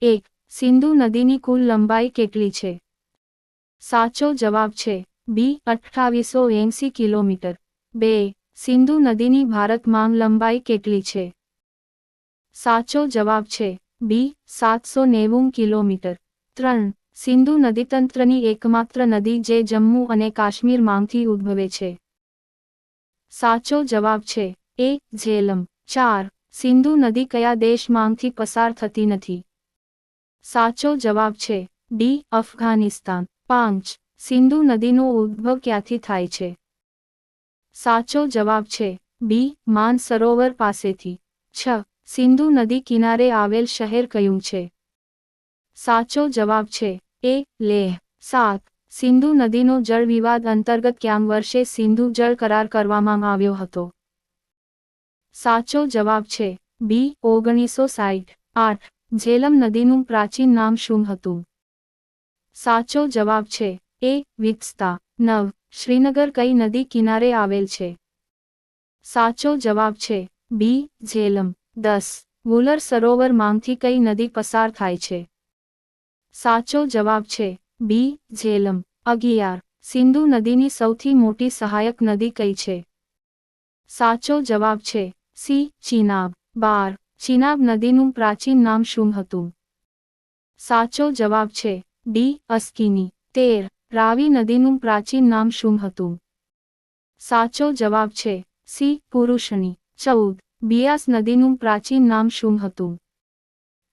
એક, સિંધુ નદીની કુલ લંબાઈ કેટલી છે? સાચો જવાબ છે, બી, અઠ્ઠાવીસો એંસી કિલોમીટર. બે, સિંધુ નદીની ભારતમાં લંબાઈ કેટલી છે? સાચો જવાબ છે, બી, સાતસો નેવું કિલોમીટર. ત્રણ, સિંધુ નદીતંત્રની એકમાત્ર નદી જે જમ્મુ અને કાશ્મીરમાંથી ઉદ્ભવે છે. સાચો જવાબ છે, એ, ઝેલમ. ચાર, સિંધુ નદી કયા દેશમાંથી પસાર થતી નથી? સાચો જવાબ છે. ડી, અફઘાનિસ્તાન. પાંચ, સિંધુ નદીનો ઉદ્ભવ ક્યાંથી થાય છે? સાચો જવાબ છે. બી, માન સરોવર પાસેથી. છ, સિંધુ નદી કિનારે આવેલ શહેર કયું છે? સાચો જવાબ છે. એ, લેહ. સાત, સિંધુ નદીનો જળ વિવાદ અંતર્ગત ક્યાં વર્ષે સિંધુ જળ કરાર કરવામાં આવ્યો હતો? સાચો જવાબ છે. બી, ઓગણીસો સાઠ આઠ ઝેલમ નદીનું પ્રાચીન નામ શું હતું? સાચો જવાબ છે, એ વિકસતા નવ, શ્રીનગર કઈ નદી કિનારે આવેલ છે? સાચો જવાબ છે, બી ઝેલમ દસ, વુલર સરોવરમાંથી કઈ નદી પસાર થાય છે? સાચો જવાબ છે, બી ઝેલમ અગિયાર, સિંધુ નદીની સૌથી મોટી સહાયક નદી કઈ છે? સાચો જવાબ છે, સી, ચિનાબ, બાર ચિનાબ નદીનું પ્રાચીન નામ શું હતું? સાચો જવાબ છે ડી અસ્કીની. તેર, રાવી નદીનું પ્રાચીન નામ શું હતું? સાચો જવાબ છે સી, પુરુષની. ચૌદ, બિયાસ નદીનું પ્રાચીન નામ શું હતું?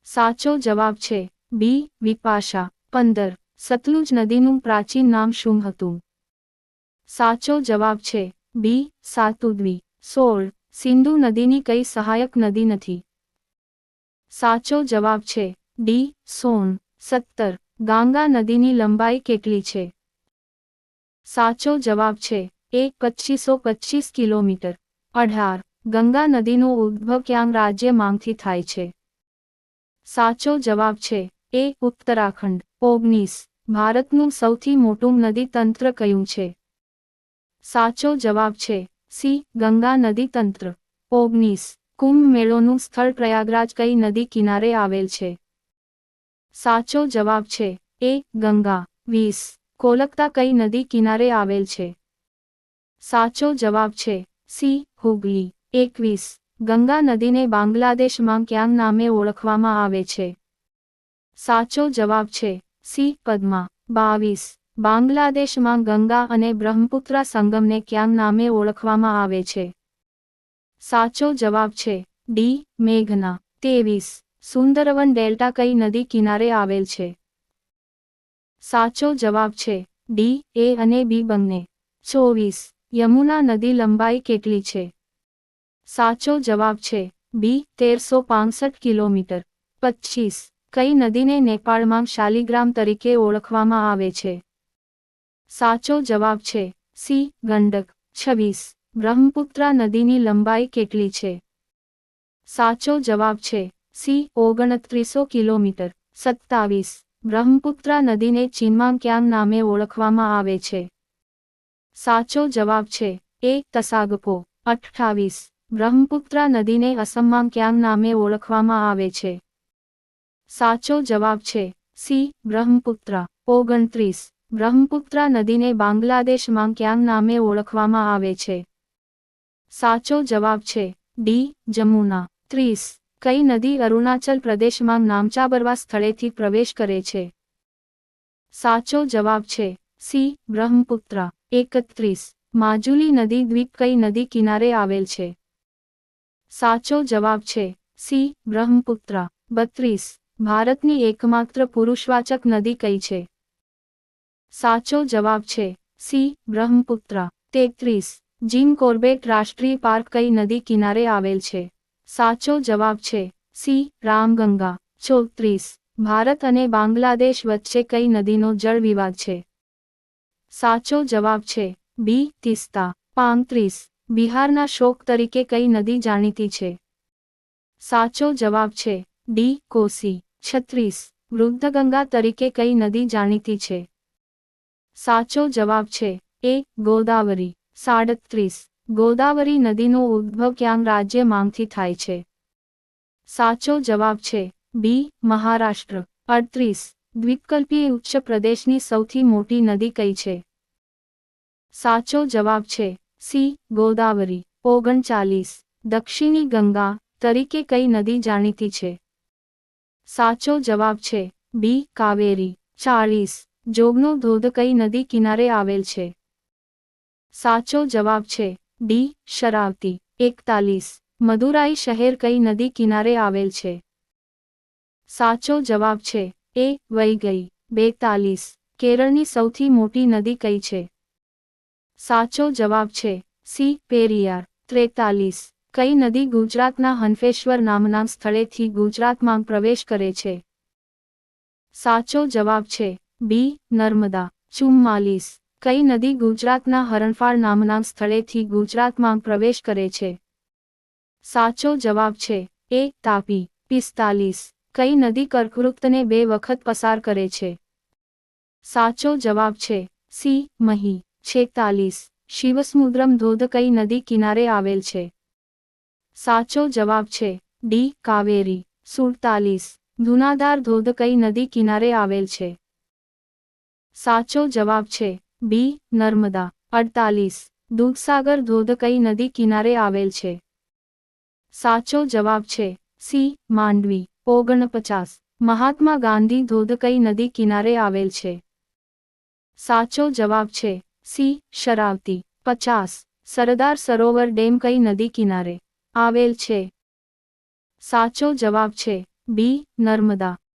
સાચો જવાબ છે બી, વિપાશા. પંદર, સતલુજ નદીનું પ્રાચીન નામ શું હતું? સાચો જવાબ છે બી, સાતુદ્વી. સોળ, સિંધુ નદીની કઈ સહાયક નદી નથી? સાચો જવાબ છે ડી, સોન. સત્તર. ગાંગા નદીની લંબાઈ કેટલી છે? સાચો જવાબ છે એ પચીસો પચીસ કિલોમીટર. અઢાર. ગંગા નદીનો ઉદ્ભવ ક્યાં રાજ્યમાંથી થાય છે? સાચો જવાબ છે એ ઉત્તરાખંડ. ઓગણીસ. ભારતનું સૌથી મોટું નદી તંત્ર કયું છે? સાચો જવાબ છે સી, ગંગા નદી તંત્ર. ઓગણીસ. કુંભ મેળોનું સ્થળ પ્રયાગરાજ કઈ નદી કિનારે આવેલ છે? સાચો જવાબ છે એ ગંગા. વીસ. કોલકતા કઈ નદી કિનારે આવેલ છે? સાચો જવાબ છે સી હુગલી. એકવીસ. ગંગા નદીને બાંગ્લાદેશમાં ક્યાં નામે ઓળખવામાં આવે છે? સાચો જવાબ છે સી પદ્મા. બાવીસ. બાંગ્લાદેશમાં ગંગા અને બ્રહ્મપુત્રા સંગમને ક્યાં નામે ઓળખવામાં આવે છે? સાચો જવાબ છે ડી, મેઘના તેવીસ સુંદરવન ડેલ્ટા કઈ નદી કિનારે આવેલ છે? સાચો જવાબ છે ડી, એ અને બી બંને. ચોવીસ. યમુના નદી લંબાઈ કેટલી છે? સાચો જવાબ છે બી, તેરસો પાંસઠ કિલોમીટર. પચીસ. કઈ નદીને નેપાળમાં શાલિગ્રામ તરીકે ઓળખવામાં આવે છે? સાચો જવાબ છે સી, ગંડક. છવ્વીસ. બ્રહ્મપુત્રા નદીની લંબાઈ કેટલી છે? સાચો જવાબ છે સી, ઓગણત્રીસો કિલોમીટર. સત્તાવીસ. બ્રહ્મપુત્રા નદીને ચીનમાં ક્યાં નામે ઓળખવામાં આવે છે. સાચો જવાબ છે એ, તસાગપો. અઠ્ઠાવીસ. બ્રહ્મપુત્રા નદીને અસમમાં ક્યાં નામે ઓળખવામાં આવે છે. સાચો જવાબ છે સી, બ્રહ્મપુત્રા. ઓગણત્રીસ. બ્રહ્મપુત્રા નદીને બાંગ્લાદેશમાં ક્યાં નામે ઓળખવામાં આવે છે. સાચો જવાબ છે. ડી, જમુના. ત્રીસ. કઈ નદી અરુણાચલ પ્રદેશમાં નામચાબરવા સ્થળેથી પ્રવેશ કરે છે? સાચો જવાબ છે. સી, બ્રહ્મપુત્રા. એકત્રીસ. માજુલી નદી દ્વીપ કઈ નદી કિનારે આવેલ છે? સાચો જવાબ છે. સી, બ્રહ્મપુત્રા. બત્રીસ. ભારતની એકમાત્ર પુરુષવાચક નદી કઈ છે? સાચો જવાબ છે. સી, બ્રહ્મપુત્રા. તેત્રીસ. જીમ કોર્બેટ રાષ્ટ્રીય પાર્ક કઈ નદી કિનારે આવેલ છે? સાચો જવાબ છે સી, રામગંગા. ચોત્રીસ ભારત અને બાંગ્લાદેશ વચ્ચે કઈ નદીનો જળ વિવાદ છે? સાચો જવાબ છે બી, તિસ્તા. પાંત્રીસ, બિહારના શોક તરીકે કઈ નદી જાણીતી છે? સાચો જવાબ છે ડી, કોસી. છત્રીસ, વૃદ્ધગંગા તરીકે કઈ નદી જાણીતી છે? સાચો જવાબ છે એ, ગોદાવરી. સાડત્રીસ. ગોદાવરી નદીનો ઉદ્ભવ ક્યાં રાજ્યમાંથી થાય છે? સાચો જવાબ છે બી, મહારાષ્ટ્ર. અડત્રીસ. દ્વિપકલ્પીય ઉચ્ચ પ્રદેશની સૌથી મોટી નદી કઈ છે? સાચો જવાબ છે સી, ગોદાવરી. ઓગણચાલીસ. દક્ષિણી ગંગા તરીકે કઈ નદી જાણીતી છે? સાચો જવાબ છે બી, કાવેરી. ચાળીસ જોગનો ધોધ કઈ નદી કિનારે આવેલ છે? સાચો જવાબ છે. ડી. શરાવતી. એકતાલીસ. મદુરાઈ શહેર કઈ નદી કિનારે આવેલ છે? સાચો જવાબ છે. એ વહી ગઈ બેતાલીસ. કેરળની સૌથી મોટી નદી કઈ છે? સાચો જવાબ છે. સી. પેરિયાર. ત્રેતાલીસ. કઈ નદી ગુજરાતના હનફેશ્વર નામના સ્થળેથી ગુજરાતમાં પ્રવેશ કરે છે? સાચો જવાબ છે. બી. નર્મદા. ચુમ્માલીસ. કઈ નદી ગુજરાતના હરણફાળ નામના સ્થળેથી ગુજરાતમાં પ્રવેશ કરે છે? સાચો જવાબ છે, એ તાપી, પિસ્તાલીસ. કઈ નદી કર્કવૃત્તને બે વખત પસાર કરે છે? સાચો જવાબ છે, સી, મહી. છેતાલીસ. શિવસમુદ્રમ ધોધ કઈ નદી કિનારે આવેલ છે? સાચો જવાબ છે, ડી, કાવેરી. સુડતાલીસ. ધુનાધાર ધોધ કઈ નદી કિનારે આવેલ છે? સાચો જવાબ છે બી નર્મદા, અડતાલીસ, દૂધસાગર ધોધ કઈ નદી કિનારે આવેલ છે. સાચો જવાબ છે સી માંડવી, ઓગણપચાસ, મહાત્મા ગાંધી ધોધ કઈ નદી કિનારે આવેલ છે. સાચો જવાબ છે સી શરાવતી, પચાસ, સરદાર સરોવર ડેમ કઈ નદી કિનારે આવેલ છે. સાચો જવાબ છે બી નર્મદા